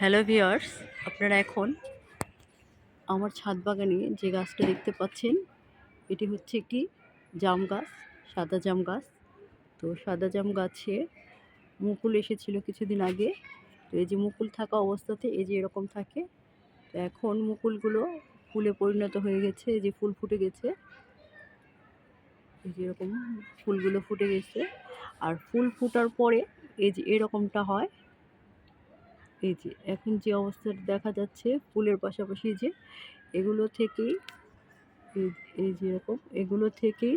Hello viewers আপনারা এখন আমার ছাদ বাগানে যে গাছটা দেখতে পাচ্ছেন, এটি হচ্ছে একটি জাম গাছ, সাদা জাম গাছ। তো সাদা জাম গাছে মুকুল এসেছিল কিছুদিন আগে। তো এই যে মুকুল থাকা অবস্থাতে এই যে এরকম থাকে, তো এখন মুকুলগুলো ফুলে পরিণত হয়ে গেছে, এই যে ফুল ফুটে গেছে। এই যে এরকম ফুলগুলো ফুটে গেছে। আর ফুল ফুটার পরে এই যে এরকমটা হয় এই যে, এখন যে অবস্থাটা দেখা যাচ্ছে, ফুলের পাশাপাশি যে, এগুলো থেকেই, এই এই যে এরকম, এগুলো থেকেই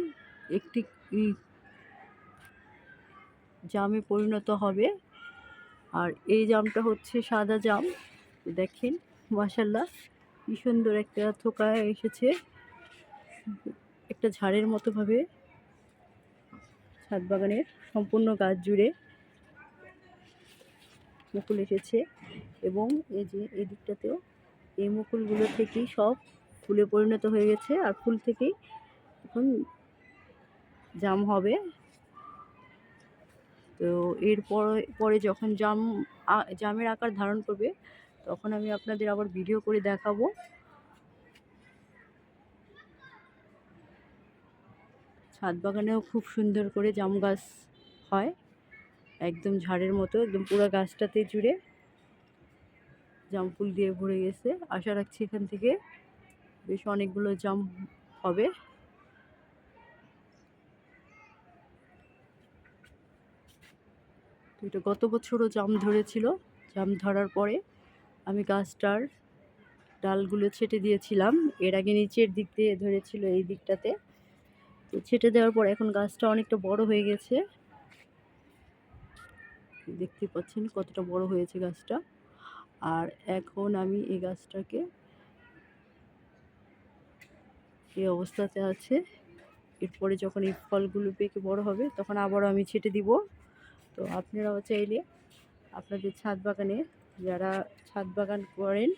একটি জামে পরিণত হবে। আর এই জামটা হচ্ছে সাদা জাম, দেখেন মাসাল্লাহ কি সুন্দর একটা থোকা এসেছে। একটা ঝাড়ের মতোভাবে ছাদ বাগানের সম্পূর্ণ গাছ জুড়ে। মুকুল এসেছে এবং এই যে এই দিকটাতেও এই মুকুলগুলো থেকেই সব ফুলে পরিণত হয়ে গেছে আর ফুল থেকেই এখন জাম হবে। তো এরপর পরে যখন জাম জামের আকার ধারণ করবে, তখন আমি আপনাদের আবার ভিডিও করে দেখাবো। ছাদ বাগানেও খুব সুন্দর করে জাম গাছ হয়। একদম ঝাড়ের মতো, একদম পুরো গাছটাতে জুড়ে জাম ফুল দিয়ে ভরে গেছে। আশা রাখছি এখান থেকে বেশ অনেকগুলো জাম হবে। তো এটা গত বছরও জাম ধরেছিল। জাম ধরার পরে আমি গাছটার ডালগুলো ছেটে দিয়েছিলাম। এর আগে নিচের দিক দিয়ে ধরেছিল এই দিকটাতে। তো ছেটে দেওয়ার পর এখন গাছটা অনেকটা বড় হয়ে গেছে। দেখতে পাচ্ছেন কতটা বড় হয়েছে গাছটা। আর এখন আমি এই গাছটাকে এই অবস্থাতে আছে। এরপরে যখন এই ফলগুলো পেকে বড় হবে তখন আবারও আমি ছেটে দিব। তো আপনারাও চাইলে আপনাদের ছাদ বাগানে যারা ছাদ বাগান করেন,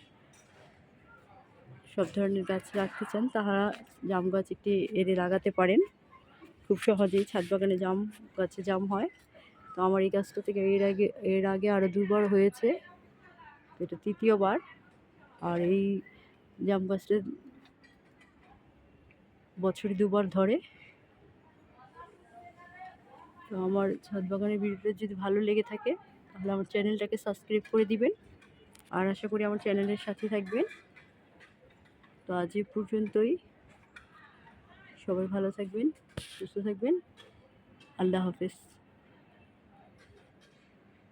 সব ধরনের গাছ রাখতে চান তাহারা জাম গাছ একটি এনে লাগাতে পারেন। খুব সহজেই ছাদ বাগানে জাম গাছে জাম হয়। তো আমার এই গাছটা থেকে এর আগে এর আগে আরও দুবার হয়েছে। এটা তৃতীয়বার। আর এই জাম গাছটা বছরে দুবার ধরে। তো আমার ছাদ বাগানের ভিডিওটা যদি ভালো লেগে থাকে, তাহলে আমার চ্যানেলটাকে সাবস্ক্রাইব করে দিবেন। আর আশা করি আমার চ্যানেলের সাথে থাকবেন। তো আজ পর্যন্তই। সবাই ভালো থাকবেন, সুস্থ থাকবেন। আল্লাহ হাফেজ।